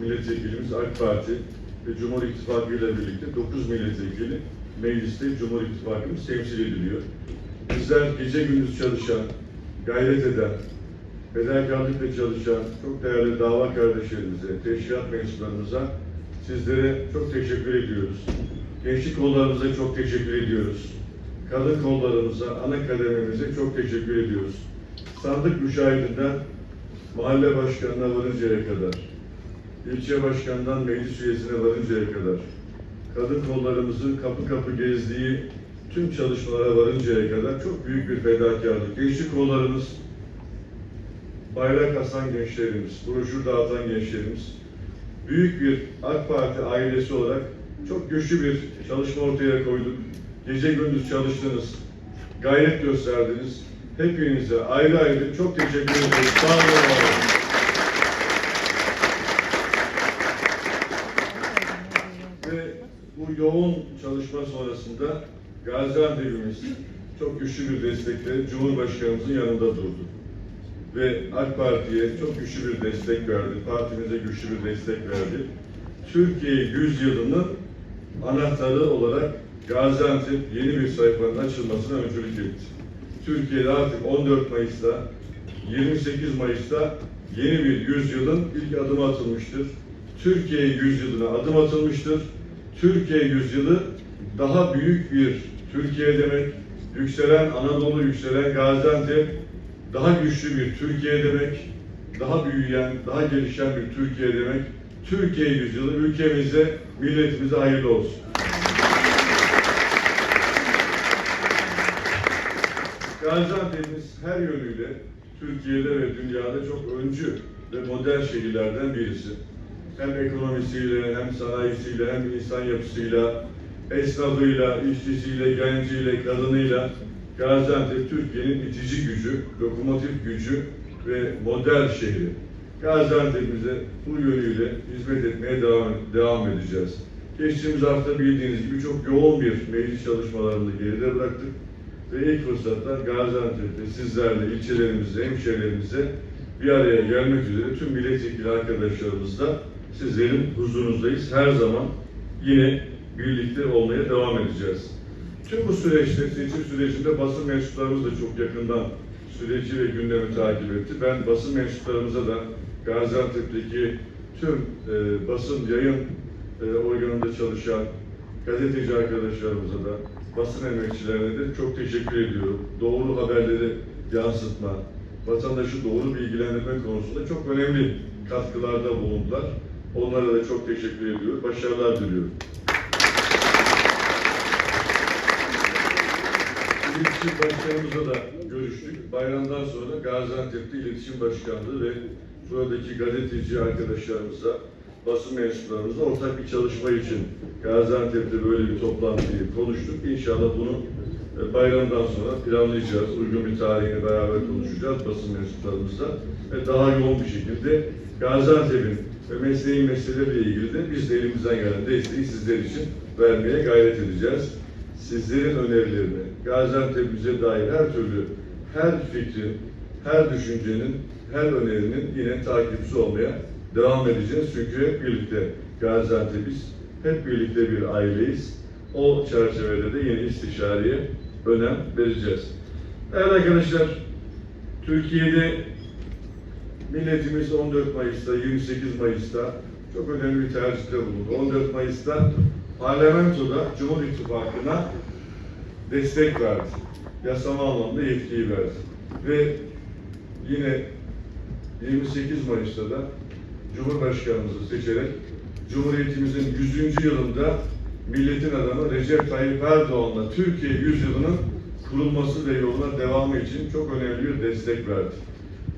milletvekilimiz AK Parti ve Cumhur İttifakı ile birlikte 9 milletvekili mecliste Cumhur İttifakımız temsil ediliyor. Bizler gece gündüz çalışan, gayret eden, fedakarlıkla çalışan çok değerli dava kardeşlerimize, teşkilat mensuplarımıza sizlere çok teşekkür ediyoruz. Gençlik kollarımıza çok teşekkür ediyoruz. Kadın kollarımıza, ana kadememize çok teşekkür ediyoruz. Sandık müşahidinden mahalle başkanına varıncaya kadar, ilçe başkanından meclis üyesine varıncaya kadar, kadın kollarımızın kapı kapı gezdiği tüm çalışmalara varıncaya kadar çok büyük bir fedakarlık. Gençlik kollarımız, bayrak asan gençlerimiz, broşür dağıtan gençlerimiz, büyük bir AK Parti ailesi olarak çok güçlü bir çalışma ortaya koyduk. Gece gündüz çalıştınız, gayret gösterdiniz. Hepinize ayrı ayrı çok teşekkür ederim. Sağ olun. var olun. Ve yoğun çalışma sonrasında Gaziantep'imiz çok güçlü bir destekle Cumhurbaşkanımızın yanında durdu. Ve AK Parti'ye çok güçlü bir destek verdi. Partimize güçlü bir destek verdi. Türkiye 100 yılının anahtarı olarak Gaziantep yeni bir sayfanın açılmasına öncülük etti. Türkiye'de artık 14 Mayıs'ta 28 Mayıs'ta yeni bir yüzyılın ilk adımı atılmıştır. Türkiye yüzyılına adım atılmıştır. Türkiye yüzyılı daha büyük bir Türkiye demek, yükselen Anadolu, yükselen Gaziantep, daha güçlü bir Türkiye demek, daha büyüyen, daha gelişen bir Türkiye demek. Türkiye yüzyılı ülkemize, milletimize hayırlı olsun. Gaziantep'imiz her yönüyle Türkiye'de ve dünyada çok öncü ve modern şehirlerden birisi. Hem ekonomisiyle, hem sanayisiyle, hem insan yapısıyla, esnafıyla, işçisiyle, genciyle, kadınıyla Gaziantep Türkiye'nin itici gücü, lokomotif gücü ve modern şehri. Gaziantep'imize bu yönüyle hizmet etmeye devam, devam edeceğiz. Geçtiğimiz hafta bildiğiniz gibi çok yoğun bir meclis çalışmalarını geride bıraktık ve ilk fırsatta Gaziantep'te sizlerle, ilçelerimize, hemşehrilerimize bir araya gelmek üzere tüm milletvekili arkadaşlarımızla sizlerin huzurunuzdayız. Her zaman yine birlikte olmaya devam edeceğiz. Tüm bu süreçte, seçim sürecinde basın mensuplarımız da çok yakından süreci ve gündemi takip etti. Ben basın mensuplarımıza da Gaziantep'teki tüm e, basın yayın e, organında çalışan gazeteci arkadaşlarımıza da basın emekçilerine de çok teşekkür ediyorum. Doğru haberleri yansıtma, vatandaşı doğru bilgilendirme konusunda çok önemli katkılarda bulundular. Onlara da çok teşekkür ediyorum. Başarılar diliyorum. İletişim Başkanımızla da görüştük. Bayramdan sonra Gaziantep'te İletişim Başkanlığı ve buradaki gazeteci arkadaşlarımızla, basın mensuplarımızla ortak bir çalışma için Gaziantep'te böyle bir toplantıyı konuştuk. İnşallah bunu e, bayramdan sonra planlayacağız. Uygun bir tarihini beraber konuşacağız basın mensuplarımızla. Ve daha yoğun bir şekilde Gaziantep'in ve mesleğin meseleleriyle ilgili de biz de elimizden gelen desteği sizler için vermeye gayret edeceğiz sizlerin önerilerini, Gaziantep'imize dair her türlü, her fikrin, her düşüncenin, her önerinin yine takipçisi olmaya devam edeceğiz. Çünkü hep birlikte Gaziantep'iz, hep birlikte bir aileyiz. O çerçevede de yine istişareye önem vereceğiz. Evet arkadaşlar, Türkiye'de milletimiz 14 Mayıs'ta, 28 Mayıs'ta çok önemli bir tercihte bulundu. 14 Mayıs'ta parlamentoda Cumhur İttifakı'na destek verdi. Yasama anlamda yetkiyi verdi. Ve yine 28 Mayıs'ta da Cumhurbaşkanımızı seçerek Cumhuriyetimizin 100. yılında milletin adamı Recep Tayyip Erdoğan'la Türkiye 100 yılının kurulması ve yoluna devamı için çok önemli bir destek verdi.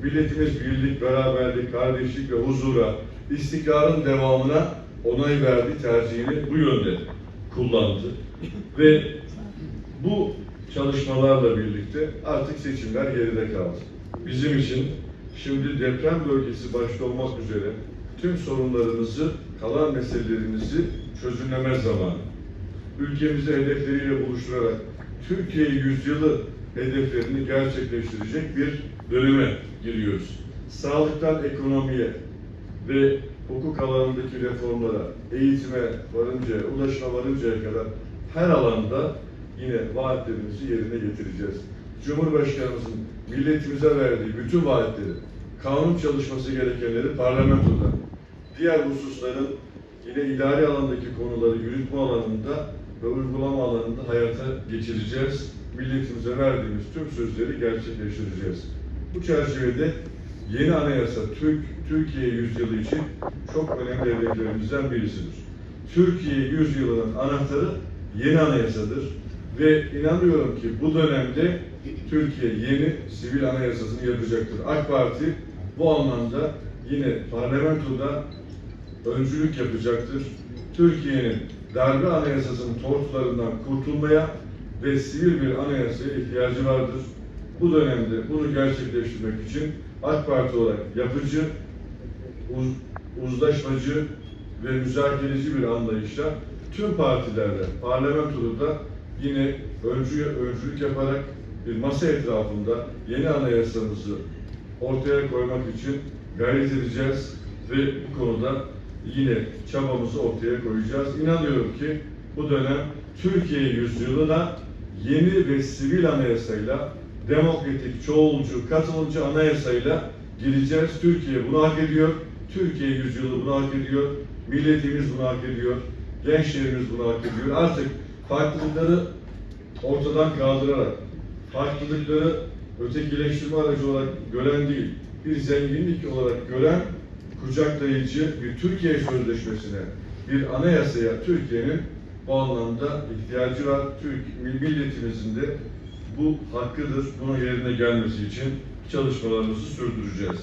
Milletimiz birlik, beraberlik, kardeşlik ve huzura, istikrarın devamına onay verdi, tercihini bu yönde kullandı. Ve bu çalışmalarla birlikte artık seçimler geride kaldı. Bizim için şimdi deprem bölgesi başta olmak üzere tüm sorunlarımızı, kalan meselelerimizi çözümleme zamanı. Ülkemizi hedefleriyle buluşturarak Türkiye yüzyılı hedeflerini gerçekleştirecek bir döneme giriyoruz. Sağlıktan ekonomiye ve hukuk alanındaki reformlara, eğitime varıncaya, ulaşıma varıncaya kadar her alanda yine vaatlerimizi yerine getireceğiz. Cumhurbaşkanımızın milletimize verdiği bütün vaatleri, kanun çalışması gerekenleri parlamentoda, diğer hususların yine idari alandaki konuları yürütme alanında ve uygulama alanında hayata geçireceğiz. Milletimize verdiğimiz tüm sözleri gerçekleştireceğiz. Bu çerçevede yeni anayasa Türk Türkiye yüzyılı için çok önemli hedeflerimizden birisidir. Türkiye yüzyılının anahtarı yeni anayasadır ve inanıyorum ki bu dönemde Türkiye yeni sivil anayasasını yapacaktır. AK Parti bu anlamda yine parlamentoda öncülük yapacaktır. Türkiye'nin darbe anayasasının tortularından kurtulmaya ve sivil bir anayasaya ihtiyacı vardır. Bu dönemde bunu gerçekleştirmek için AK Parti olarak yapıcı, uz, uzlaşmacı ve müzakereci bir anlayışla tüm partilerle parlamentoda da yine öncü, öncülük yaparak bir masa etrafında yeni anayasamızı ortaya koymak için gayret edeceğiz ve bu konuda yine çabamızı ortaya koyacağız. İnanıyorum ki bu dönem Türkiye yüzyılına yeni ve sivil anayasayla demokratik, çoğulcu, katılımcı anayasayla gireceğiz. Türkiye bunu hak ediyor. Türkiye yüzyılı bunu hak ediyor. Milletimiz bunu hak ediyor. Gençlerimiz bunu hak ediyor. Artık farklılıkları ortadan kaldırarak, farklılıkları ötekileştirme aracı olarak gören değil, bir zenginlik olarak gören kucaklayıcı bir Türkiye Sözleşmesi'ne, bir anayasaya Türkiye'nin bu anlamda ihtiyacı var. Türk milletimizin de bu hakkıdır. Bunun yerine gelmesi için çalışmalarımızı sürdüreceğiz.